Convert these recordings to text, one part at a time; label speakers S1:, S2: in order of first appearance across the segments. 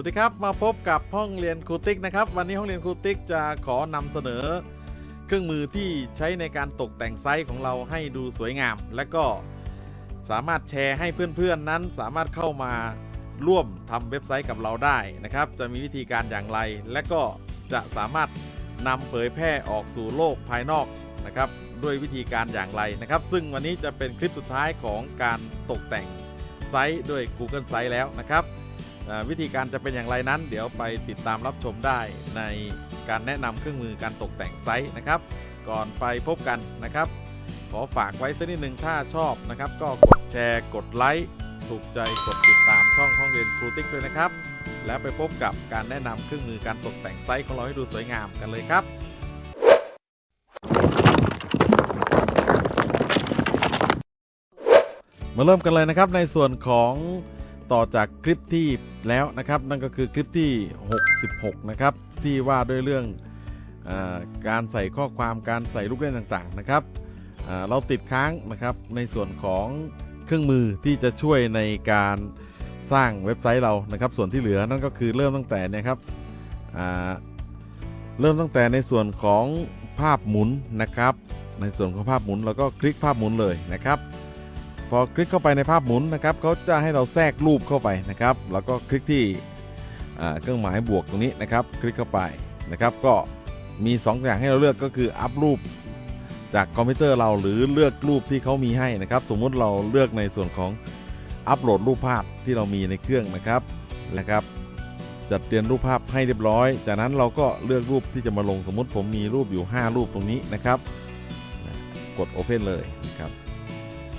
S1: วัสดีครับมาพบกับห้องเรียนครูติ๊กนะครับ วันนี้ห้องเรียนครูติ๊กจะขอนำเสนอ เครื่องมือที่ใช้ในการตกแต่งไซต์ของเราให้ดูสวยงาม และก็สามารถแชร์ให้เพื่อนๆนั้น สามารถเข้ามาร่วมทำเว็บไซต์กับเราได้นะครับ จะมีวิธีการอย่างไร และก็จะสามารถนำเผยแพร่ออกสู่โลกภายนอกนะครับ ด้วยวิธีการอย่างไรนะครับ ซึ่งวันนี้จะเป็นคลิปสุดท้ายของการตกแต่งไซต์ด้วย Google Sites แล้วนะครับ วิธีการจะเป็นอย่างไรนั้น เดี๋ยวไปติดตามรับชมได้ในการแนะนำเครื่องมือการตกแต่งไซต์นะครับ ก่อนไปพบกันนะครับ ขอฝากไว้สักนิดหนึ่งถ้าชอบนะครับ ก็กดแชร์กดไลค์ถูกใจกดติดตามช่องห้องเรียนครูติ๊กด้วยนะครับ แล้วไปพบกับการแนะนำเครื่องมือการตกแต่งไซต์ของเราให้ดูสวยงามกันเลยครับมาเริ่มกันเลยนะครับในส่วนของ ต่อจากคลิปที่แล้วนะครับ นั่นก็คือคลิปที่ 66 นะครับ ที่ว่าด้วยเรื่องอการใส่ข้อความการใส่ลูกเล่นต่างๆนะครับเราติดค้างนะครับในส่วนของเครื่องมือที่จะช่วยในการสร้างเว็บไซต์เรานะครับ ส่วนที่เหลือนั่นก็คือเริ่มตั้งแต่นะครับเริ่มตั้งแต่ในส่วนของภาพหมุนนะครับ ในส่วนของภาพหมุนเราก็คลิกภาพหมุนเลยนะครับ พอคลิกเข้าไปในภาพหมุนนะครับเขาจะให้เราแทรกรูปเข้าไปนะครับ แล้วก็คลิกที่เครื่องหมายบวกตรงนี้นะครับ คลิกเข้าไปนะครับ ก็มี2ออย่างให้เราเลือกก็คืออัพรูปจากคอมพิวเตอร์เราหรือเลือกรูปที่เขามีให้นะครับ สมมุติเราเลือกในส่วนของอัปโหลดรูปภาพที่เรามีในเครื่องนะครับนะครับ จัดเตรียมรูปภาพให้เรียบร้อย จากนั้นเราก็เลือกรูปที่จะมาลงสมมุติผมมีรูปอยู่ 5 รูปตรงนี้นะครับ กด Open เลยนะครับ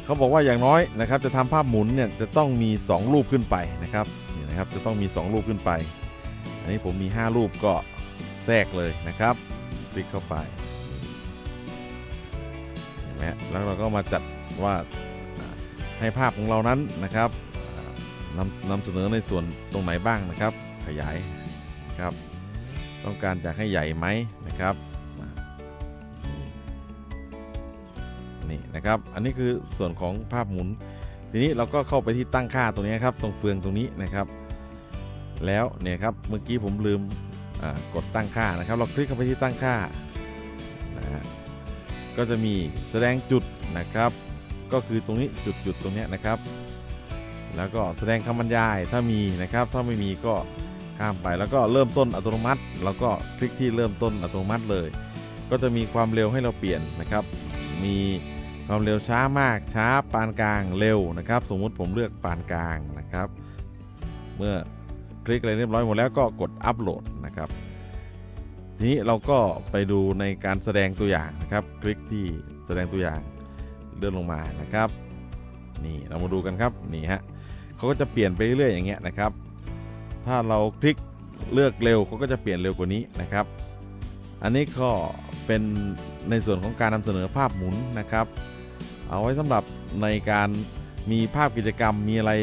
S1: เขาบอกว่าอย่างน้อยนะครับจะทำภาพหมุนเนี่ยจะต้องมี 2 รูปขึ้นไปนะครับนี่นะครับจะต้องมี 2 รูปขึ้นไป อันนี้ผมมี 5 รูปก็แทรกเลยนะครับ คลิกเข้าไปเห็นไหมแล้วเราก็มาจัดว่าให้ภาพของเรานั้นนะครับนำนำเสนอในส่วนตรงไหนบ้างนะครับ ขยายครับ ต้องการจะให้ใหญ่ไหมนะครับ นะครับ อันนี้คือส่วนของภาพหมุน ทีนี้เราก็เข้าไปที่ตั้งค่าตรงนี้ครับ ตรงเฟืองตรงนี้นะครับ แล้วเนี่ยครับเมื่อกี้ผมลืมกดตั้งค่านะครับ เราคลิกเข้าไปที่ตั้งค่านะฮะก็จะมีแสดงจุดนะครับ ก็คือตรงนี้จุดจุดตรงนี้นะครับ แล้วก็แสดงคำบรรยายถ้ามีนะครับ ถ้าไม่มีก็ข้ามไปแล้วก็เริ่มต้นอัตโนมัติ แล้วก็คลิกที่เริ่มต้นอัตโนมัติเลย ก็จะมีความเร็วให้เราเปลี่ยนนะครับ มี ความเร็วช้ามากช้าปานกลางเร็วนะครับ สมมุติผมเลือกปานกลางนะครับ เมื่อคลิกอะไรเรียบร้อยหมดแล้วก็กดอัปโหลดนะครับทีนี้เราก็ไปดูในการแสดงตัวอย่างนะครับ คลิกที่แสดงตัวอย่างเลื่อนลงมานะครับ นี่เรามาดูกันครับนี่ฮะเขาก็จะเปลี่ยนไปเรื่อยๆอย่างเงี้ยนะครับ ถ้าเราคลิกเลือกเร็วเขาก็จะเปลี่ยนเร็วกว่านี้นะครับ อันนี้ก็เป็นในส่วนของการนำเสนอภาพหมุนนะครับ เอาไว้สำหรับในการมีภาพกิจกรรมมีอะไร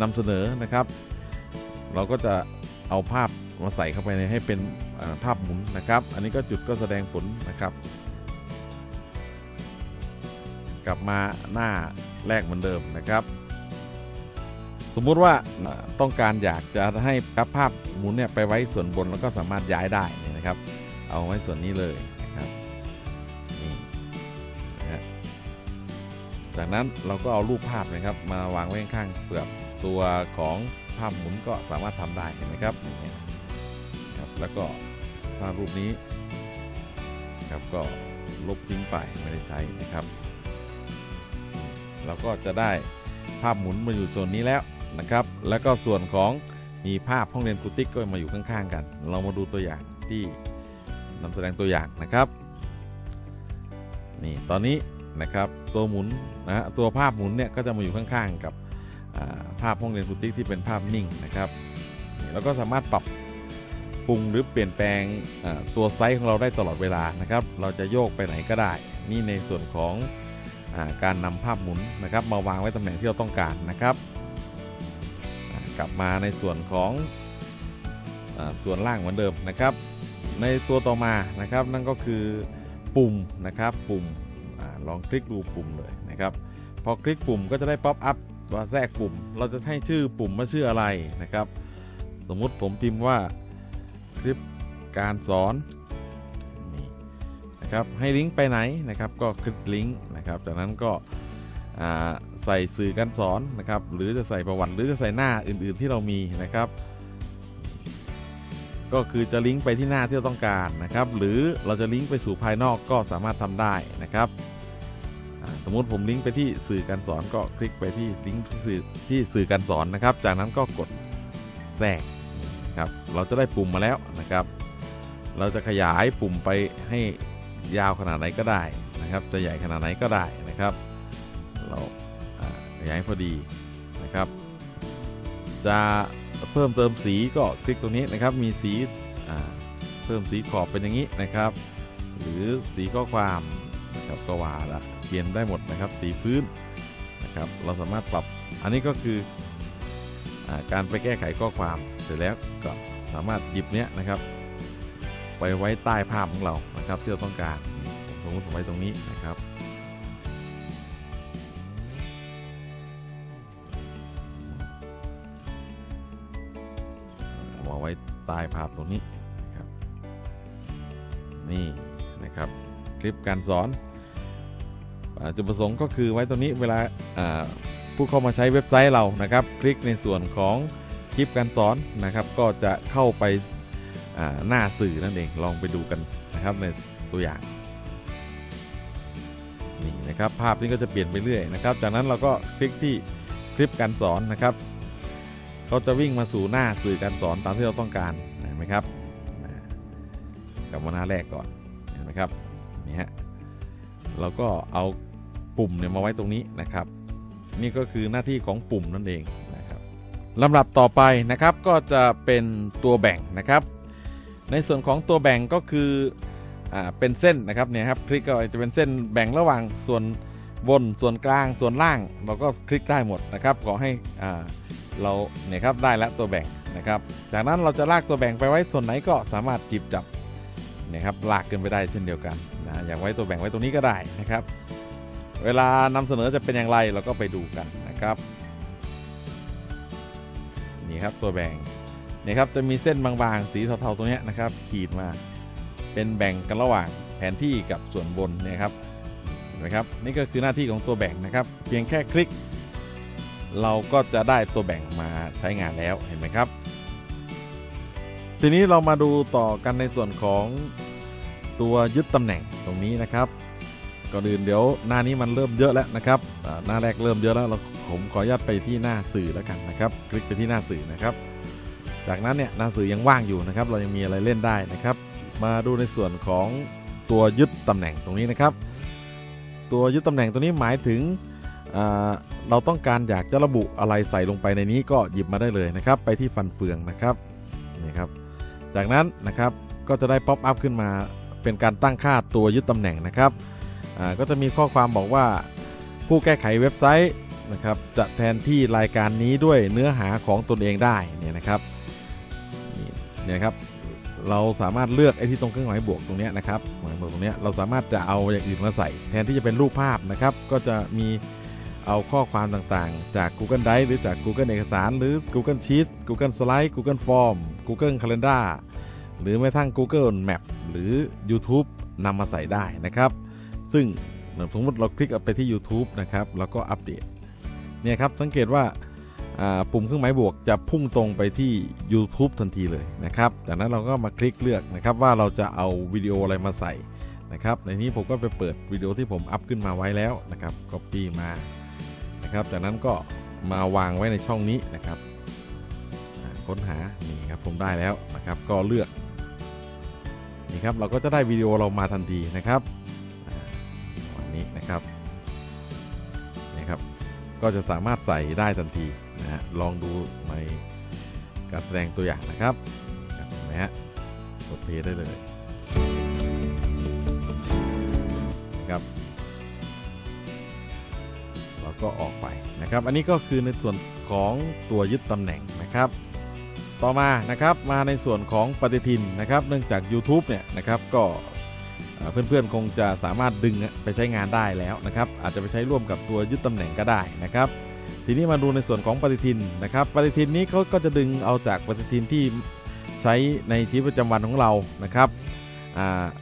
S1: นำเสนอนะครับ เราก็จะเอาภาพมาใส่เข้าไปในให้เป็นภาพหมุนนะครับ อันนี้ก็จุดก็แสดงผลนะครับ กลับมาหน้าแรกเหมือนเดิมนะครับ สมมุติว่าต้องการอยากจะให้ภาพหมุนเนี่ยไปไว้ส่วนบนแล้วก็สามารถย้ายได้นี่นะครับ เอาไว้ส่วนนี้เลย จากนั้นเราก็เอารูปภาพนะครับมาวางไว้ข้างเปลือกตัวของภาพหมุนก็สามารถทำได้เห็นไหมครับอย่ครับแล้วก็ภาพรูปนี้ครับก็ลบทิ้งไปไม่ได้ใช้นะครับ เราก็จะได้ภาพหมุนมาอยู่ส่วนนี้แล้วนะครับ แล้วก็ส่วนของมีภาพห้องเรียนครูติ๊กก็มาอยู่ข้างๆกัน เรามาดูตัวอย่างที่นำแสดงตัวอย่างนะครับ นี่ตอนนี้ นะครับตัวหมุนนะตัวภาพหมุนเนี่ยก็จะมาอยู่ข้างๆ กับภาพห้องเรียนฟูติกที่เป็นภาพนิ่งนะครับนี่เราก็สามารถปรับปรุงหรือเปลี่ยนแปลงตัวไซส์ของเราได้ตลอดเวลานะครับ เราจะโยกไปไหนก็ได้ นี่ในส่วนของอการนำภาพหมุนนะครับ มาวางไว้ตำแหน่งที่เราต้องการนะครับ กลับมาในส่วนของอส่วนล่างเหมือนเดิมนะครับ ในตัวต่อมานะครับนั่นก็คือปุ่มนะครับปุ่ม ลองคลิกดูปุ่มเลยนะครับ พอคลิกปุ่มก็จะได้ป๊อปอัพว่าแทรกปุ่ม เราจะให้ชื่อปุ่มว่าชื่ออะไรนะครับ สมมุติผมพิมพ์ว่าคลิปการสอนนี่นะครับให้ลิงก์ไปไหนนะครับ ก็คลิกลิงก์นะครับจากนั้นก็ใส่สื่อการสอนนะครับ หรือจะใส่ประวัติหรือจะใส่หน้าอื่น ๆที่เรามีนะครับ ก็คือจะลิงก์ไปที่หน้าที่เราต้องการนะครับ หรือเราจะลิงก์ไปสู่ภายนอกก็สามารถทำได้นะครับ สมมุติผมลิงก์ไปที่สื่อการสอนก็คลิกไปที่ลิงก์ที่สื่อที่สื่อการสอนนะครับ จากนั้นก็กดแทรกครับเราจะได้ปุ่มมาแล้วนะครับ เราจะขยายปุ่มไปให้ยาวขนาดไหนก็ได้นะครับ จะใหญ่ขนาดไหนก็ได้นะครับ เราขยายพอดีนะครับ จะเพิ่มเติมสีก็คลิกตรงนี้นะครับ มีสีเพิ่มสีขอบเป็นอย่างนี้นะครับ หรือสีข้อความนะครับก็ว่าละ เปลี่ยนได้หมดนะครับ สีพื้นนะครับเราสามารถปรับอันนี้ก็คืออการไปแก้ไขข้อความเสร็จแล้วก็สามารถหยิบเนี้ยนะครับ ไปไว้ใต้ภาพของเรานะครับที่เราต้องการสมมติผมไว้ตรงนี้นะครับเอามาไว้ใต้ภาพตรงนี้นะครับนี่นะครับ คลิปการสอน จุดประสงค์ก็คือไว้ตรงนี้เวลาผู้เข้ามาใช้เว็บไซต์เรานะครับ คลิกในส่วนของคลิปการสอนนะครับ ก็จะเข้าไปาหน้าสื่อนั่นเองลองไปดูกันนะครับในตัวอย่างนี่นะครับภาพนี้ก็จะเปลี่ยนไปเรื่อยนะครับ จากนั้นเราก็คลิกที่คลิปการสอนนะครับเขาจะวิ่งมาสู่หน้าสื่อการสอนตามที่เราต้องการเห็นไหมครับกลับมาหน้าแรกก่อนเห็นไหมครับนี่ฮะเราก็เอา ปุ่มเนี่ยมาไว้ตรงนี้นะครับ นี่ก็คือหน้าที่ของปุ่มนั่นเองนะครับลำดับต่อไปนะครับก็จะเป็นตัวแบ่งนะครับ ในส่วนของตัวแบ่งก็คืออ่าเป็นเส้นนะครับเนี่ยครับคลิกก็จะเป็นเส้นแบ่งระหว่างส่วนบนส่วนกลางส่วนล่างเราก็คลิกได้หมดนะครับขอให้อ่าเราเนี่ยครับได้แล้วตัวแบ่งนะครับ จากนั้นเราจะลากตัวแบ่งไปไว้ส่วนไหนก็สามารถจิบจับเนี่ยครับลากขึ้นไปได้เช่นเดียวกันนะอยางไว้ตัวแบ่งไว้ตรงนี้ก็ได้นะครับ เวลานำเสนอจะเป็นอย่างไรเราก็ไปดูกันนะครับนี่ครับตัวแบ่งนี่ครับจะมีเส้นบางๆ สีเทาๆตัวนี้นะครับ ขีดมาเป็นแบ่งกันระหว่างแผนที่กับส่วนบนนี่ครับเห็นไหมครับนี่ก็คือหน้าที่ของตัวแบ่งนะครับ เพียงแค่คลิก เราก็จะได้ตัวแบ่งมาใช้งานแล้วเห็นไหมครับทีนี้เรามาดูต่อกันในส่วนของตัวยึดตำแหน่งตรงนี้นะครับ ก่อนอื่นเดี๋ยวหน้านี้มันเริ่มเยอะแล้วนะครับหน้าแรกเริ่มเยอะแล้วเราผมขออนุญาตไปที่หน้าสื่อแล้วกันนะครับ คลิกไปที่หน้าสื่อนะครับ จากนั้นเนี่ยหน้าสื่อยังว่างอยู่นะครับ เรายังมีอะไรเล่นได้นะครับ มาดูในส่วนของตัวยึดตำแหน่งตรงนี้นะครับ ตัวยึดตำแหน่งตัวนี้หมายถึงเราต้องการอยากจะระบุอะไรใส่ลงไปในนี้ก็หยิบมาได้เลยนะครับ ไปที่ฟันเฟืองนะครับนี่ครับ จากนั้นนะครับก็จะได้ป๊อปอัพขึ้นมาเป็นการตั้งค่าตัวยึดตำแหน่งนะครับ ก็จะมีข้อความบอกว่าผู้แก้ไขเว็บไซต์นะครับจะแทนที่รายการนี้ด้วยเนื้อหาของตนเองได้เนี่ยนะครับนี่เนี่ยครับเราสามารถเลือกไอ้ที่ตรงเครื่องหมายบวกตรงนี้นะครับหมายบวกตรงนี้เราสามารถจะเอาอย่างอื่นมาใส่ แทนที่จะเป็นรูปภาพนะครับ ก็จะมีเอาข้อความต่างๆ จาก Google Drive หรือจาก Google เอกสาร หรือ Google Sheets Google Slide Google Form Google Calendar หรือแม้กระทั่ง Google Map หรือ YouTube นำมาใส่ได้นะครับ ซึ่งสมมติเราคลิกไปที่ YouTube นะครับแล้วก็อัปเดตเนี่ยครับสังเกตว่าปุ่มเครื่องหมายบวกจะพุ่งตรงไปที่ YouTube ทันทีเลยนะครับจากนั้นเราก็มาคลิกเลือกนะครับว่าเราจะเอาวิดีโออะไรมาใส่นะครับในนี้ผมก็ไปเปิดวิดีโอที่ผมอัพขึ้นมาไว้แล้วนะครับ Copy มานะครับจากนั้นก็มาวางไว้ในช่องนี้นะครับค้นหานี่ครับผมได้แล้วนะครับก็เลือกนี่ครับเราก็จะได้วิดีโอเรามาทันทีนะครับ นะครับนี่ครับ ก็จะสามารถใส่ได้ทันทีนะฮะลองดูในการแสดงตัวอย่างนะครับเห็นไหมฮะกดเพย์ได้เลยนะครับเราก็ออกไปนะครับ อันนี้ก็คือในส่วนของตัวยึดตำแหน่งนะครับต่อมานะครับมาในส่วนของปฏิทินนะครับ เนื่องจาก YouTube เนี่ยนะครับก็ เพื่อนๆคงจะสามารถดึงไปใช้งานได้แล้วนะครับอาจจะไปใช้ร่วมกับตัวยึดตำแหน่งก็ได้นะครับทีนี้มาดูในส่วนของปฏิทินนะครับปฏิทินนี้เขาก็จะดึงเอาจากปฏิทินที่ใช้ในชีวิตประจำวันของเรานะครับ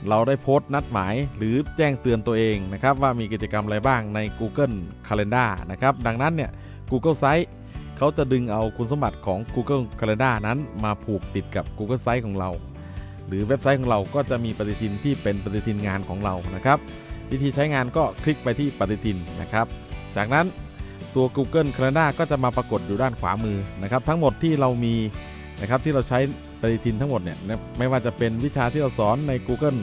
S1: เราได้โพสต์นัดหมายหรือแจ้งเตือนตัวเองนะครับว่ามีกิจกรรมอะไรบ้างใน Google Calendar นะครับดังนั้นเนี่ย Google Site เขาจะดึงเอาคุณสมบัติของ Google Calendar นั้นมาผูกติดกับ Google Site ของเรา รือเว็บไซต์ของเราก็จะมีปฏิทินที่เป็นปฏิทินงานของเรานะครับ วิธีใช้งานก็คลิกไปที่ปฏิทินนะครับ จากนั้นตัว Google Calendar ก็จะมาปรากฏอยู่ด้านขวามือนะครับ ทั้งหมดที่เรามีนะครับที่เราใช้ปฏิทินทั้งหมดเนี่ยไม่ว่าจะเป็นวิชาที่เราสอนใน Google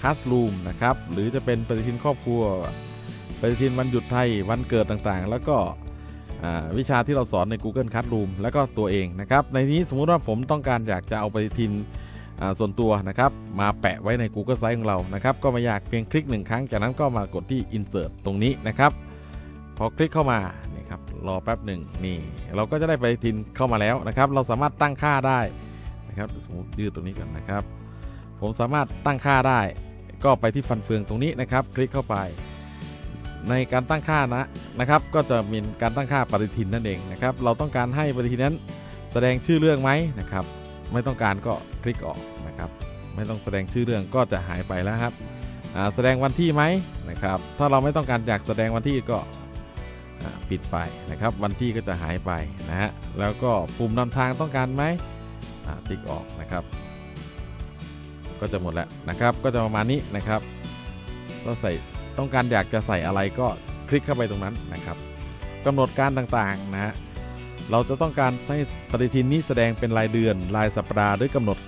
S1: Classroom นะครับหรือจะเป็นปฏิทินครอบครัว ปฏิทินวันหยุดไทยวันเกิดต่างๆ แล้วก็วิชาที่เราสอนใน Google Classroom แล้วก็ตัวเองนะครับในนี้สมมุติว่าผมต้องการอยากจะเอาปฏิทิน ส่วนตัวนะครับมาแปะไว้ใน Google Site ของเรานะครับก็ไม่ยากเพียงคลิกหนึ่งครั้ง จากนั้นก็มากดที่ Insert ตรงนี้นะครับพอคลิกเข้ามานี่ครับรอแป๊บหนึ่งนี่ เราก็จะได้ปฏิทินเข้ามาแล้วนะครับ เราสามารถตั้งค่าได้นะครับสมมติยืดตรงนี้ก่อนนะครับ ผมสามารถตั้งค่าได้ ก็ไปที่ฟันเฟืองตรงนี้นะครับ คลิกเข้าไป ในการตั้งค่านะนะครับ ก็จะมีการตั้งค่าปฏิทินนั่นเองนะครับ เราต้องการให้ปฏิทินนั้นแสดงชื่อเรื่องไหมนะครับ ไม่ต้องการก็คลิกออกนะครับ ไม่ต้องแสดงชื่อเรื่องก็จะหายไปแล้วครับแสดงวันที่ไหมนะครับ ถ้าเราไม่ต้องการอยากแสดงวันที่ก็ปิดไปนะครับ วันที่ก็จะหายไปนะฮะแล้วก็ปุ่มนำทางต้องการไหมติ๊กออกนะครับ ก็จะหมดแล้วนะครับ ก็จะประมาณนี้นะครับเราใส่ต้องการอยากจะใส่อะไรก็คลิกเข้าไปตรงนั้นนะครับกำหนดการต่างๆนะฮะ เราจะต้องการให้ปฏิทินนี้แสดงเป็นรายเดือน รายสัปดาห์หรือกำหนด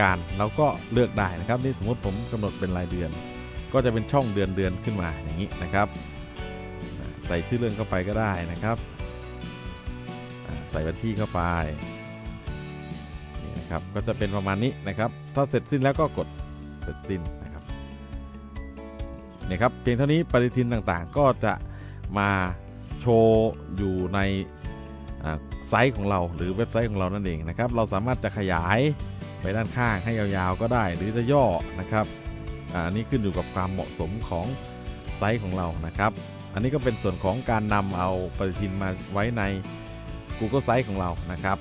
S1: การเราก็เลือกได้นะครับนี่สมมติผมกำหนดเป็นรายเดือน ก็จะเป็นช่องเดือนเดือนขึ้นมาอย่างนี้นะครับ ใส่ชื่อเรื่องเข้าไปก็ได้นะครับ ใส่วันที่เข้าไปนี่นะครับก็จะเป็นประมาณนี้นะครับ ถ้าเสร็จสิ้นแล้วก็กดเสร็จสิ้นนะครับนี่ครับเพียงเท่านี้ปฏิทินต่างๆ ก็จะมาโชว์อยู่ใน ไซต์ของเราหรือเว็บไซต์ของเรานั่นเองนะครับ เราสามารถจะขยายไปด้านข้างให้ยาวๆก็ได้ หรือจะย่อนะครับอันนี้ขึ้นอยู่กับความเหมาะสมของไซส์ของเรานะครับ อันนี้ก็เป็นส่วนของการนำเอาปฏิทินมาไว้ใน Google Site ของเรานะครับ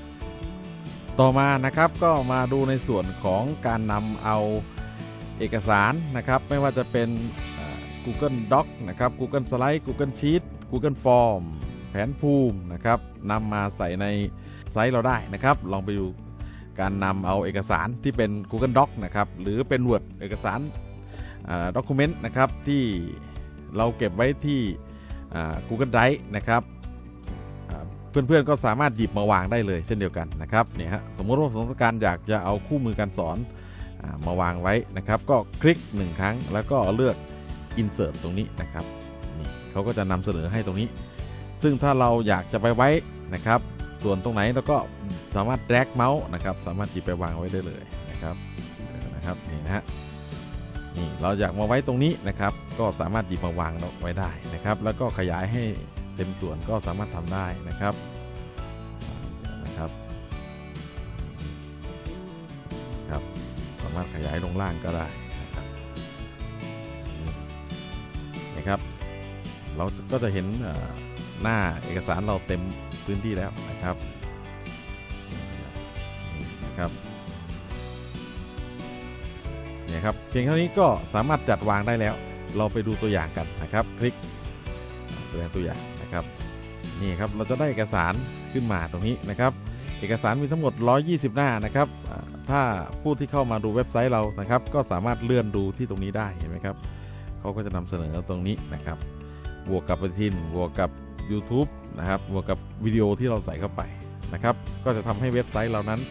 S1: ต่อมานะครับก็มาดูในส่วนของการนำเอาเอกสารนะครับ ไม่ว่าจะเป็น Google Doc นะครับ Google Slide Google Sheet Google Form แผนภูมินะครับนำมาใส่ในไซต์เราได้นะครับ ลองไปดูการนำเอาเอกสารที่เป็น Google Doc นะครับหรือเป็น Word เอกสารด็อกิเมนต์นะครับที่เราเก็บไว้ที่ Google Drive นะครับอ่าเพื่อนๆก็สามารถหยิบมาวางได้เลยเช่นเดียวกันนะครับเนี่ยฮะสมมติว่าผมต้องการอยากจะเอาคู่มือการสอนอามาวางไว้นะครับ ก็คลิก 1 ครั้งแล้วก็เลือก Insert ตรงนี้นะครับนี่เขาก็จะนำเสนอให้ตรงนี้ ซึ่งถ้าเราอยากจะไปไว้นะครับ ส่วนตรงไหนเราก็สามารถแดกเมาส์นะครับสามารถหยิบไปวางไว้ได้เลยนะครับนะครับนี่นะฮะนี่เราอยากมาไว้ตรงนี้นะครับ ก็สามารถหยิบมาวางไว้ได้นะครับ แล้วก็ขยายให้เต็มส่วนก็สามารถทำได้นะครับนะครับครับสามารถขยายลงล่างก็ได้นะครับนะครับ เราก็จะเห็นอ่อ หน้าเอกสารเราเต็มพื้นที่แล้วนะครับนี่นะครับเนี่ยครับเพียงเท่านี้ก็สามารถจัดวางได้แล้ว เราไปดูตัวอย่างกันนะครับ คลิกตัวอย่างตัวอย่างนะครับนี่ครับเราจะได้เอกสารขึ้นมาตรงนี้นะครับ เอกสารมีทั้งหมด 120 หน้านะครับ ถ้าผู้ที่เข้ามาดูเว็บไซต์เรานะครับ ก็สามารถเลื่อนดูที่ตรงนี้ได้เห็นไหมครับเขาก็จะนำเสนอตรงนี้นะครับ บวกกับปฏิทิน บวกกับ YouTube นะครับ บวกกับวิดีโอที่เราใส่เข้าไปนะครับ ก็จะทำให้เว็บไซต์เรานั้น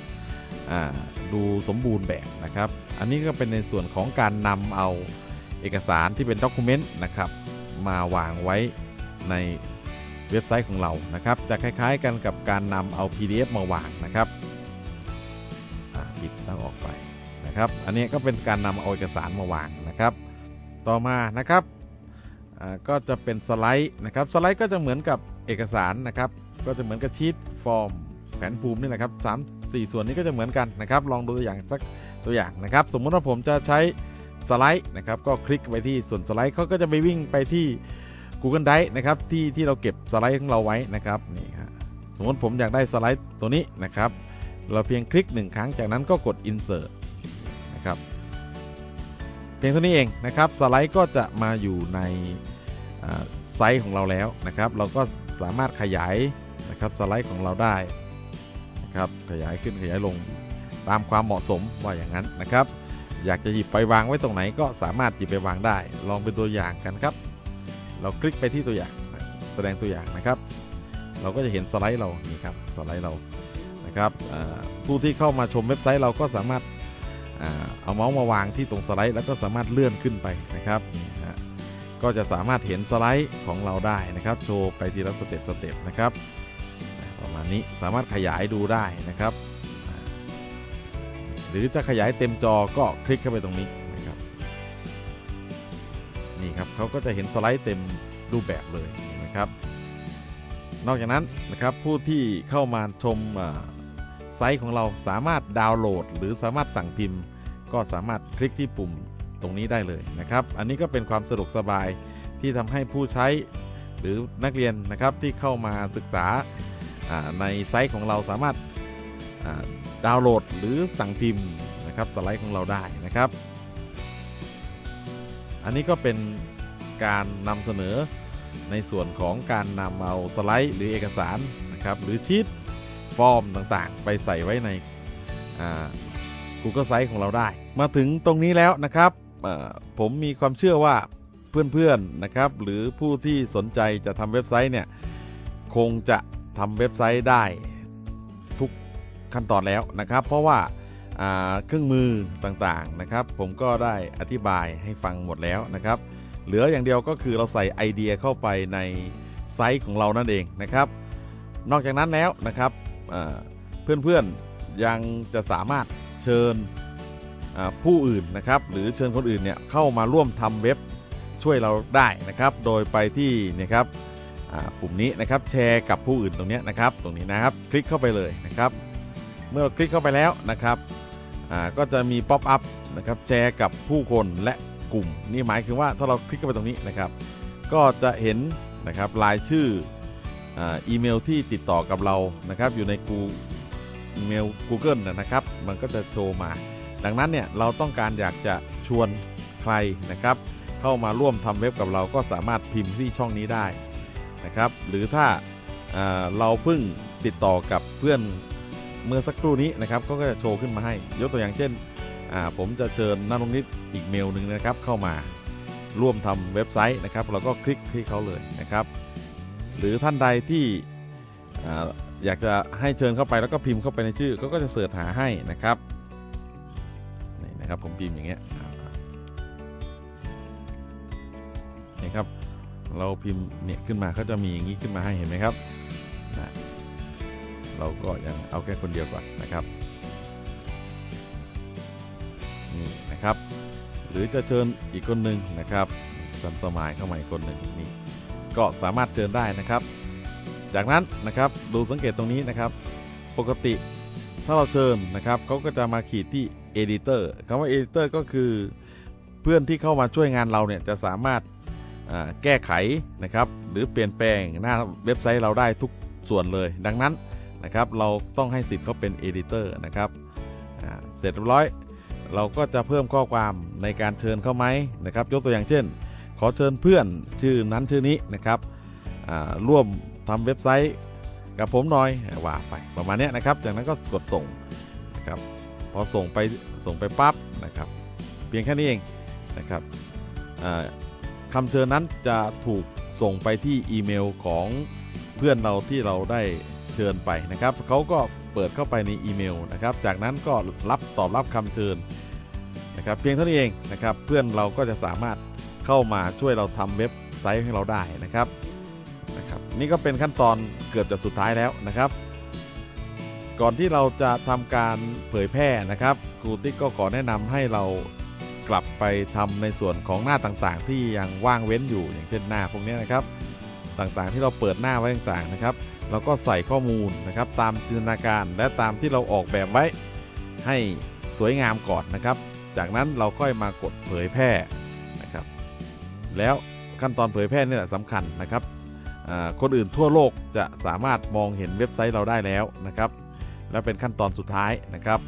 S1: ดูสมบูรณ์แบบนะครับ อันนี้ก็เป็นในส่วนของการนำเอาเอกสารที่เป็นด็อกิเมนต์นะครับ มาวางไว้ในเว็บไซต์ของเรานะครับ จะคล้ายๆกันกับการนำเอา PDF มาวางนะครับปิดแล้วออกไปนะครับ อันนี้ก็เป็นการนำเอาเอกสารมาวางนะครับ ต่อมานะครับ ก็จะเป็นสไลด์นะครับสไลด์ก็จะเหมือนกับเอกสารนะครับ ก็จะเหมือนกับชีตฟอร์มแผนภูมินี่แหละครับสามสี่ส่วนนี้ก็จะเหมือนกันนะครับ ลองดูตัวอย่างสักตัวอย่างนะครับ สมมุติว่าผมจะใช้สไลด์นะครับ ก็คลิกไปที่ส่วนสไลด์เขาก็จะไปวิ่งไปที่ Google Drive นะครับที่ที่เราเก็บสไลด์ของเราไว้นะครับนี่ฮะสมมติผมอยากได้สไลด์ตัวนี้นะครับ เราเพียงคลิกหนึ่งครั้งจากนั้นก็กด insert นะครับเพียงเท่านี้เองนะครับสไลด์ก็จะมาอยู่ใน ไซส์ของเราแล้วนะครับ เราก็สามารถขยายนะครับสไลด์ของเราได้นะครับขยายขึ้นขยายลงตามความเหมาะสมว่าอย่างนั้นนะครับ อยากจะหยิบไปวางไว้ตรงไหนก็สามารถหยิบไปวางได้ ลองเป็นตัวอย่างกันครับ เราคลิกไปที่ตัวอย่างแสดงตัวอย่างนะครับ เราก็จะเห็นสไลด์เรานี่ครับสไลด์เรานะครับผู้ที่เข้ามาชมเว็บไซต์เราก็สามารถเอาเมาส์มาวางที่ตรงสไลด์ แล้วก็สามารถเลื่อนขึ้นไปนะครับ ก็จะสามารถเห็นสไลด์ของเราได้นะครับ โชว์ไปทีละสเต็ปสเต็ปนะครับประมาณนี้สามารถขยายดูได้นะครับ หรือจะขยายเต็มจอก็คลิกเข้าไปตรงนี้นะครับนี่ครับเขาก็จะเห็นสไลด์เต็มรูปแบบเลยนะครับ นอกจากนั้นนะครับผู้ที่เข้ามาชมไซต์ของเราสามารถดาวน์โหลด หรือสามารถสั่งพิมพ์ ก็สามารถคลิกที่ปุ่ม ตรงนี้ได้เลยนะครับ อันนี้ก็เป็นความสะดวกสบายที่ทำให้ผู้ใช้หรือนักเรียนนะครับที่เข้ามาศึกษาในไซต์ของเราสามารถดาวน์โหลดหรือสั่งพิมพ์นะครับสไลด์ของเราได้นะครับ อันนี้ก็เป็นการนำเสนอในส่วนของการนำเอาสไลด์หรือเอกสารนะครับหรือชีตฟอร์มต่างๆ ไปใส่ไว้ใน Google Sites ของเราได้ มาถึงตรงนี้แล้วนะครับ ผมมีความเชื่อว่าเพื่อนๆนะครับ หรือผู้ที่สนใจจะทำเว็บไซต์เนี่ย คงจะทำเว็บไซต์ได้ทุกขั้นตอนแล้วนะครับ เพราะว่าเครื่องมือต่างๆนะครับ ผมก็ได้อธิบายให้ฟังหมดแล้วนะครับ เหลืออย่างเดียวก็คือเราใส่ไอเดียเข้าไปในไซต์ของเรานั่นเองนะครับ นอกจากนั้นแล้วนะครับเพื่อนๆยังจะสามารถเชิญ ผู้อื่นนะครับหรือเชิญคนอื่นเนี่ยเข้ามาร่วมทำเว็บช่วยเราได้นะครับ โดยไปที่นี่ยครับปุ่มนี้นะครับแชร์กับผู้อื่นตรงนี้นะครับ ตรงนี้นะครับคลิกเข้าไปเลยนะครับ เมื่อคลิกเข้าไปแล้วนะครับก็จะมีป๊อปอัพนะครับแชร์กับผู้คนและกลุ่ม นี่หมายถึงว่าถ้าเราคลิกเข้าไปตรงนี้นะครับ ก็จะเห็นนะครับรายชื่ออ,อีเมลที่ติดต่อกับเรานะครับ อยู่ในกูอีเมล Google นะครับ มันก็จะโชว์มา ดังนั้นเนี่ยเราต้องการอยากจะชวนใครนะครับ เข้ามาร่วมทำเว็บกับเราก็สามารถพิมพ์ที่ช่องนี้ได้นะครับ หรือถ้าเราเพิ่งติดต่อกับเพื่อนเมื่อสักครู่นี้นะครับเขาก็จะโชว์ขึ้นมาให้ ยกตัวอย่างเช่นผมจะเชิญนันลงนิดอีกเมลหนึ่งนะครับเข้ามาร่วมทำเว็บไซต์นะครับ เราก็คลิกที่เขาเลยนะครับ หรือท่านใดที่อ่อยากจะให้เชิญเข้าไปแล้วก็พิมพ์เข้าไปในชื่อก็จะเสิร์ชหาให้นะครับ นะครับ ผมพิมพ์อย่างเงี้ยนี่ครับ เราพิมพ์เนี่ยขึ้นมาเขาจะมีอย่างนี้ขึ้นมาให้เห็นไหมครับนะเราก็ยังเอาแค่คนเดียวก่อนนะครับนี่นะครับ หรือจะเชิญอีกคนหนึ่งนะครับสันสมายเข้ามาอีกคนหนึ่งนี่ก็สามารถเชิญได้นะครับ จากนั้นนะครับดูสังเกตตรงนี้นะครับ ปกติถ้าเราเชิญนะครับเขาก็จะมาขีดที่ Editor คำว่า Editor ก็คือเพื่อนที่เข้ามาช่วยงานเราเนี่ยจะสามารถแก้ไขนะครับ หรือเปลี่ยนแปลงหน้าเว็บไซต์เราได้ทุกส่วนเลย ดังนั้นนะครับ เราต้องให้สิทธิ์เขาเป็น Editor นะครับเสร็จเรียบร้อย เราก็จะเพิ่มข้อความในการเชิญเข้าไหมนะครับ ยกตัวอย่างเช่น ขอเชิญเพื่อนชื่อนั้นชื่อนี้นะครับร่วมทำเว็บไซต์กับผมหน่อยว่าไปประมาณนี้นะครับ จากนั้นก็กดส่งนะครับ พอส่งไปส่งไปปั๊บนะครับ เพียงแค่นี้เองนะครับคำเชิญนั้นจะถูกส่งไปที่อีเมลของเพื่อนเราที่เราได้เชิญไปนะครับเขาก็เปิดเข้าไปในอีเมลนะครับ จากนั้นก็รับตอบรับคำเชิญนะครับ เพียงเท่านี้เองนะครับ เพื่อนเราก็จะสามารถเข้ามาช่วยเราทำเว็บไซต์ให้เราได้นะครับนะครับ นี่ก็เป็นขั้นตอนเกือบจะสุดท้ายแล้วนะครับ ก่อนที่เราจะทำการเผยแพร่นะครับครูติ๊กก็ขอแนะนำให้เรากลับไปทำในส่วนของหน้าต่างๆ ที่ยังว่างเว้นอยู่อย่างเช่นหน้าพวกนี้นะครับต่างๆที่เราเปิดหน้าไว้ต่างๆนะครับเราก็ใส่ข้อมูลนะครับตามจินตนาการและตามที่เราออกแบบไว้ให้สวยงามก่อนนะครับ จากนั้นเราค่อยมากดเผยแพร่นะครับ แล้วขั้นตอนเผยแพร่นี่แหละสำคัญนะครับคนอื่นทั่วโลกจะสามารถมองเห็นเว็บไซต์เราได้แล้วนะครับ และเป็นขั้นตอนสุดท้ายนะครับ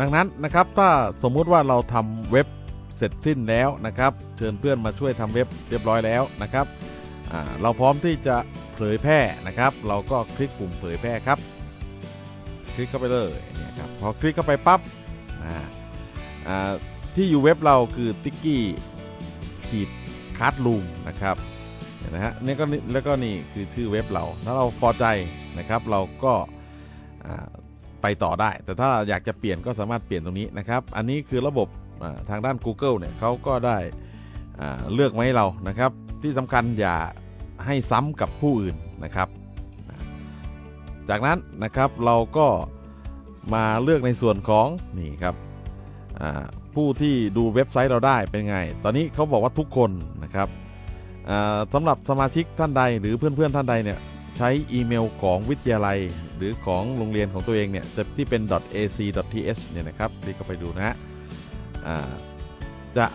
S1: ดังนั้นนะครับถ้าสมมุติว่าเราทำเว็บเสร็จสิ้นแล้วนะครับ เชิญเพื่อนมาช่วยทำเว็บเรียบร้อยแล้วนะครับเราพร้อมที่จะเผยแพร่นะครับ เราก็คลิกปุ่มเผยแพร่ครับ คลิกเข้าไปเลยเนี่ยครับพอคลิกเข้าไปปั๊บที่อยู่เว็บเราคือ t i k กี้ขีดค a า t รูมนะครับนะฮะนี่ก็นี่แล้วก็นี่คือชื่อเว็บเรา ถ้าเราพอใจนะครับ เราก็ ไปต่อได้ แต่ถ้าอยากจะเปลี่ยนก็สามารถเปลี่ยนตรงนี้นะครับ อันนี้คือระบบทางด้าน Google เนี่ยเขาก็ได้เลือกมาให้เรานะครับ ที่สำคัญอย่าให้ซ้ำกับผู้อื่นนะครับ จากนั้นนะครับเราก็มาเลือกในส่วนของนี่ครับผู้ที่ดูเว็บไซต์เราได้เป็นไง ตอนนี้เขาบอกว่าทุกคนนะครับสำหรับสมาชิกท่านใดหรือเพื่อนๆท่านใดเนี่ย ใช้อีเมลของวิทยาลัย หรือของโรงเรียนของตัวเองเนี่ยที่เป็น .ac.th เนี่ยนะครับคลิกเข้าไปดูนะฮะจะ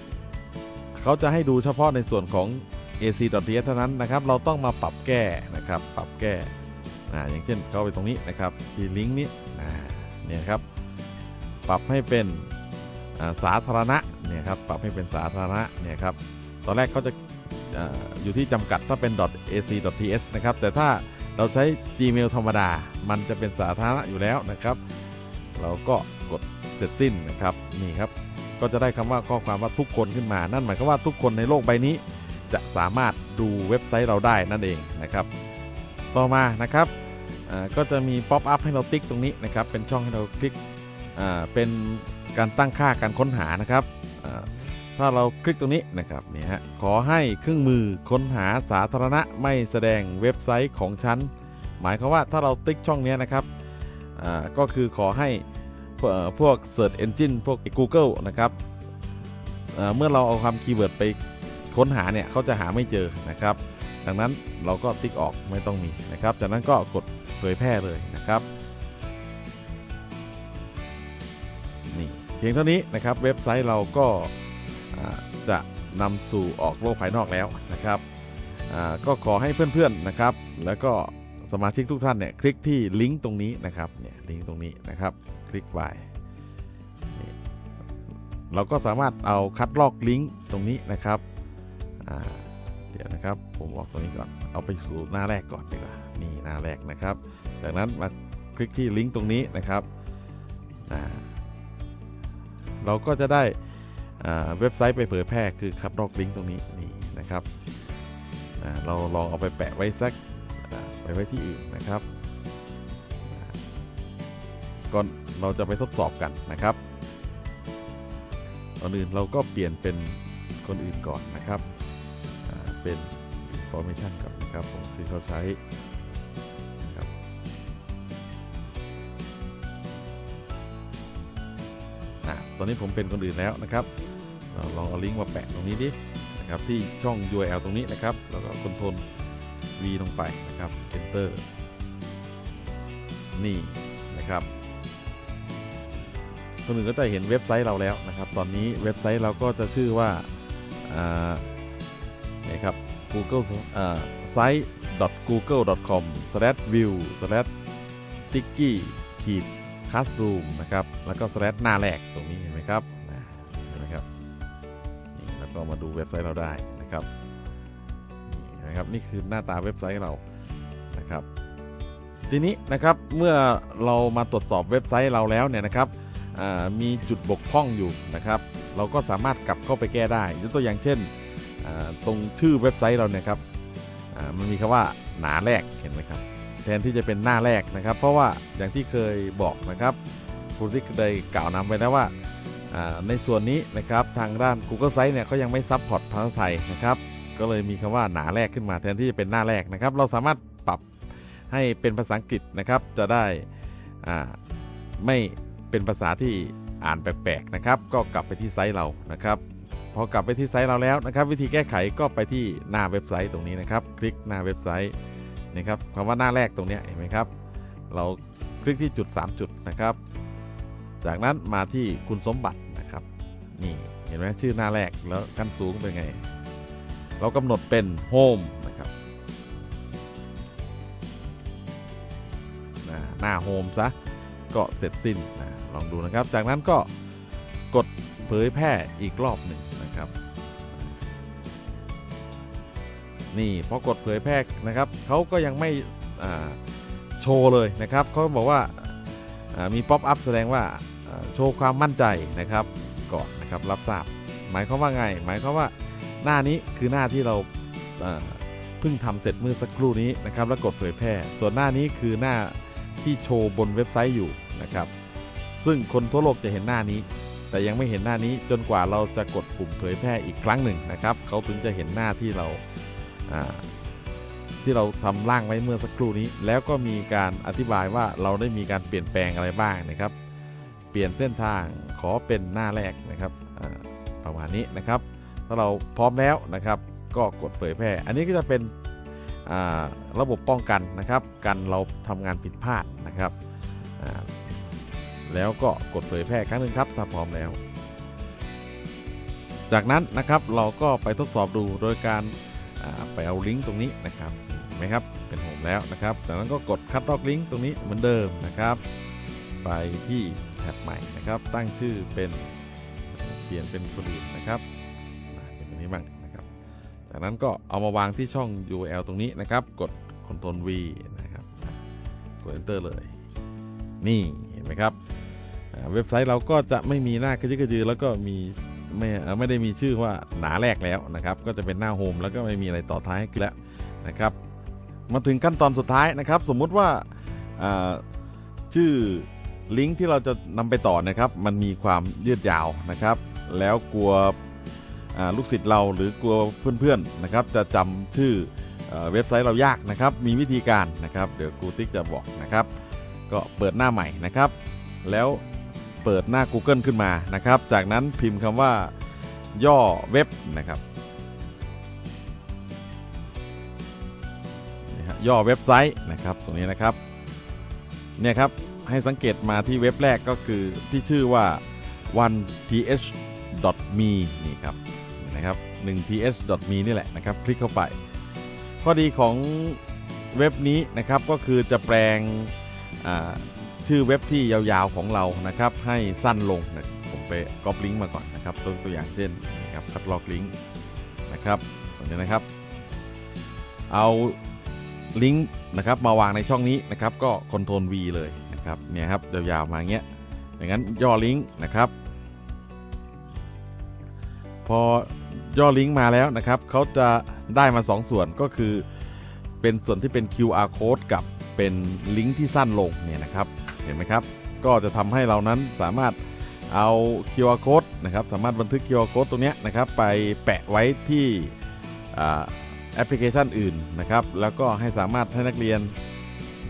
S1: เขาจะให้ดูเฉพาะในส่วนของ ac.th เท่านั้นนะครับ เราต้องมาปรับแก้นะครับ ปรับแก้อ่าอย่างเช่นเข้าไปตรงนี้นะครับที่ลิงก์นี้เนี่ยครับ ปรับให้เป็นสาธารณะเนี่ยครับ ปรับให้เป็นสาธารณะเนี่ยครับ ตอนแรกเขาจะ อยู่ที่จำกัดถ้าเป็น .ac.th นะครับ แต่ถ้าเราใช้ Gmail ธรรมดา มันจะเป็นสาธารณะอยู่แล้วนะครับ เราก็กดเสร็จสิ้นนะครับ นี่ครับ ก็จะได้คำว่าข้อความว่าทุกคนขึ้นมา นั่นหมายความว่าทุกคนในโลกใบนี้ จะสามารถดูเว็บไซต์เราได้นั่นเองนะครับ ต่อมานะครับก็จะมีป๊อปอัพให้เราติ๊กตรงนี้นะครับ เป็นช่องให้เราคลิกเป็นการตั้งค่าการค้นหานะครับ ถ้าเราคลิกตรงนี้นะครับเนี่ยฮะขอให้เครื่องมือค้นหาสาธารณะไม่แสดงเว็บไซต์ของฉัน หมายความว่าถ้าเราติ๊กช่องนี้นะครับอ่าก็คือขอให้พวกเอ่อพวก Search Engine พวก Google นะครับอ่าเมื่อเราเอาคำคีย์เวิร์ดไปค้นหาเนี่ยเขาจะหาไม่เจอนะครับ ดังนั้นเราก็ติ๊กออกไม่ต้องมีนะครับ จากนั้นก็กดเผยแพร่เลยนะครับนี่เพียงเท่านี้นะครับเว็บไซต์เราก็ จะนำสู่ออกโลกภายนอกแล้วนะครับก็ขอให้เพื่อนๆนะครับ แล้วก็สมาชิกทุกท่านเนี่ยคลิกที่ลิงก์ตรงนี้นะครับเนี่ยลิงก์ตรงนี้นะครับ คลิกไปเราก็สามารถเอาคัดลอกลิงก์ตรงนี้นะครับเดี๋ยวนะครับผมบอกตรงนี้ก่อนเอาไปสู่หน้าแรกก่อนดีกว่านี่หน้าแรกนะครับ จากนั้นมาคลิกที่ลิงก์ตรงนี้นะครับเราก็จะได้ เว็บไซต์ไปเผยแพร่คือคัดลอกลิงก์ตรงนี้นี่นะครับเราลองเอาไปแปะไว้สักไปไว้ที่อื่นนะครับก่อนเราจะไปทดสอบกันนะครับก่อนอื่นเราก็เปลี่ยนเป็นคนอื่นก่อนนะครับเป็น information ครับนะครับผมที่เขาใช้ ตอนนี้ผมเป็นคนอื่นแล้วนะครับลองเอาลิงก์มาแปะตรงนี้ดินะครับที่ช่อง URL ตรงนี้นะครับ แล้วก็คอนโทรล V ลงไปนะครับ enter นี่นะครับคนอื่นก็จะเห็นเว็บไซต์เราแล้วนะครับ ตอนนี้เว็บไซต์เราก็จะชื่อว่าอ่านะครับ google อ่า site google.com slash view slash sticky classroom นะครับ แล้วก็ slash หน้าแรกตรงนี้ เว็บไซต์เราได้นะครับนี่นะครับนี่คือหน้าตาเว็บไซต์เรานะครับ ทีนี้นะครับเมื่อเรามาตรวจสอบเว็บไซต์เราแล้วเนี่ยนะครับมีจุดบกพร่องอยู่นะครับ เราก็สามารถกลับเข้าไปแก้ได้ยกตัวอย่างเช่นตรงชื่อเว็บไซต์เราเนี่ยครับมันมีคำว่าหนาแรกเห็นไหมครับแทนที่จะเป็นหน้าแรกนะครับ เพราะว่าอย่างที่เคยบอกนะครับคุณซิกได้กล่าวนำไปแล้วว่า ในส่วนนี้นะครับทางด้าน Google Site เนี่ยเขายังไม่ซับพอร์ตภาษาไทยนะครับก็เลยมีคำว่าหนาแรกขึ้นมาแทนที่จะเป็นหน้าแรกนะครับ เราสามารถปรับให้เป็นภาษาอังกฤษนะครับ จะได้ไม่เป็นภาษาที่อ่านแปลกๆนะครับ ก็กลับไปที่ไซต์เรานะครับ พอกลับไปที่ไซต์เราแล้วนะครับ วิธีแก้ไขก็ไปที่หน้าเว็บไซต์ตรงนี้นะครับ คลิกหน้าเว็บไซต์นะครับคำว่าหน้าแรกตรงนี้เห็นไหมครับ เราคลิกที่จุด 3 จุดนะครับ จากนั้นมาที่คุณสมบัตินะครับ นี่เห็นไหมชื่อหน้าแรกแล้วขั้นสูงเป็นไง เรากำหนดเป็น Home นะครับหน้า Home ซะก็เสร็จสิ้นนะลองดูนะครับ จากนั้นก็กดเผยแพร่อีกรอบหนึ่งนะครับ นี่พอกดเผยแพร่นะครับเขาก็ยังไม่โชว์เลยนะครับเขาบอกว่า มีป๊อปอัพแสดงว่าโชว์ความมั่นใจนะครับก่อนนะครับรับทราบ หมายความว่าไง หมายความว่าหน้านี้คือหน้าที่เราเพิ่งทำเสร็จเมื่อสักครู่นี้นะครับแล้วกดเผยแพร่ ส่วนหน้านี้คือหน้าที่โชว์บนเว็บไซต์อยู่นะครับ ซึ่งคนทั่วโลกจะเห็นหน้านี้ แต่ยังไม่เห็นหน้านี้จนกว่าเราจะกดปุ่มเผยแพร่อีกครั้งหนึ่งนะครับ เขาถึงจะเห็นหน้าที่เรา ที่เราทำร่างไว้เมื่อสักครู่นี้ แล้วก็มีการอธิบายว่าเราได้มีการเปลี่ยนแปลงอะไรบ้างนะครับ เปลี่ยนเส้นทางขอเป็นหน้าแรกนะครับประมาณนี้นะครับถ้าเราพร้อมแล้วนะครับ ก็กดเผยแพร่ อันนี้ก็จะเป็นระบบป้องกันนะครับกันเราทำงานผิดพลาดนะครับแล้วก็กดเผยแพร่ครั้งหนึ่งครับถ้าพร้อมแล้ว จากนั้นนะครับเราก็ไปทดสอบดูโดยการไปเอาลิงก์ตรงนี้นะครับ ไหมครับ เป็นโฮมแล้วนะครับ จากนั้นก็กดคัดลอกลิงก์ตรงนี้เหมือนเดิมนะครับ ไปที่แท็บใหม่นะครับ ตั้งชื่อเป็นเปลี่ยนเป็นคนอื่นนะครับเป็นแบบนี้บ้างนะครับ จากนั้นก็เอามาวางที่ช่อง URL ตรงนี้นะครับ กด Ctrl V นะครับ กด Enter เลย นี่เห็นไหมครับ เว็บไซต์เราก็จะไม่มีหน้ากระยิกกระยือแล้วก็มีไม่ไม่ได้มีชื่อว่าหนาแรกแล้วนะครับ ก็จะเป็นหน้าโฮมแล้วก็ไม่มีอะไรต่อท้ายให้แล้วนะครับ มาถึงขั้นตอนสุดท้ายนะครับ สมมุติว่าาชื่อลิงก์ที่เราจะนำไปต่อนะครับ มันมีความยืดยาวนะครับ แล้วกลัวลูกศิษย์เราหรือกลัวเพื่อนๆนะครับ จะจำชื่อเอเว็บไซต์เรายากนะครับ มีวิธีการนะครับ เดี๋ยวครูติ๊กจะบอกนะครับ ก็เปิดหน้าใหม่นะครับ แล้วเปิดหน้า Google ขึ้นมานะครับ จากนั้นพิมพ์คำว่าย่อเว็บนะครับ ย่อเว็บไซต์นะครับ ตรงนี้นะครับ เนี่ยครับ ให้สังเกตมาที่เว็บแรกก็คือที่ชื่อว่า 1th.me นี่ครับนะครับ 1th.me นี่แหละนะครับ คลิกเข้าไป ข้อดีของเว็บนี้นะครับก็คือจะแปลงชื่อเว็บที่ยาวๆของเรานะครับ ให้สั้นลงนะผมไปก๊อปลิงก์มาก่อนนะครับตัวตัวอย่างเช่นนี่ครับคัดลอกลิงก์นะครับตรงนี้นะครับ เอา ลิงก์นะครับมาวางในช่องนี้นะครับก็คอนโทรล V เลยนะครับเนี่ยครับยาวๆมาเงี้ยอย่างนั้นย่อลิงก์นะครับพอย่อลิงก์มาแล้วนะครับเขาจะได้มา 2 ส่วนก็คือ เป็นส่วนที่เป็น QR code กับเป็นลิงก์ที่สั้นลงเนี่ยนะครับเห็นไหมครับก็จะทำให้เรานั้นสามารถเอา QR code นะครับสามารถบันทึก QR code ตรงนี้นะครับไปแปะไว้ที่อ่า แอปพลิเคชันอื่นนะครับ แล้วก็ให้สามารถให้นักเรียน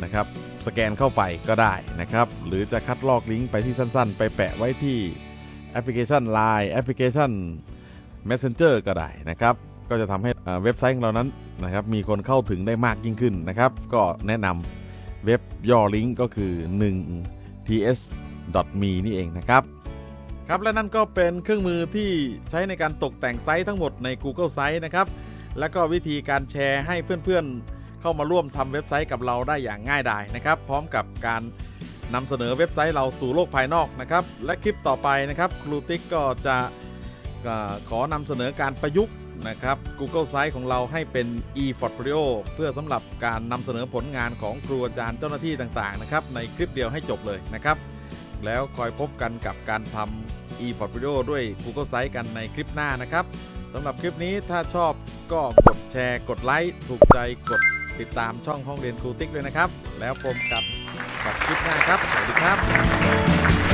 S1: นะครับสแกนเข้าไปก็ได้นะครับ หรือจะคัดลอกลิงก์ไปที่สั้นๆ ไปแปะไว้ที่แอปพลิเคชัน Line แอปพลิเคชัน Messenger ก็ได้นะครับ ก็จะทำให้เว็บไซต์ของเรานั้นนะครับ มีคนเข้าถึงได้มากยิ่งขึ้นนะครับ ก็แนะนำเว็บย่อลิงก์ก็คือ 1th.me นี่เองนะครับ ครับและนั่นก็เป็นเครื่องมือที่ใช้ในการตกแต่งไซต์ทั้งหมดใน Google Sites นะครับ และก็วิธีการแชร์ให้เพื่อนๆ เข้ามาร่วมทำเว็บไซต์กับเราได้อย่างง่ายดายนะครับ พร้อมกับการนำเสนอเว็บไซต์เราสู่โลกภายนอกนะครับ และคลิปต่อไปนะครับครูติ๊กก็จะขอนำเสนอการประยุกต์นะครับ Google Site ของเราให้เป็น e-portfolio เพื่อสำหรับการนำเสนอผลงานของครูอาจารย์เจ้าหน้าที่ต่างๆนะครับในคลิปเดียวให้จบเลยนะครับ แล้วคอยพบกันกับการทำ e-portfolio ด้วย Google Site กันในคลิปหน้านะครับ สำหรับคลิปนี้ถ้าชอบก็กดแชร์กดไลค์ถูกใจกดติดตามช่องห้องเรียนครูติ๊กด้วยนะครับ แล้วพบกับกับคลิปหน้าครับ สวัสดีครับ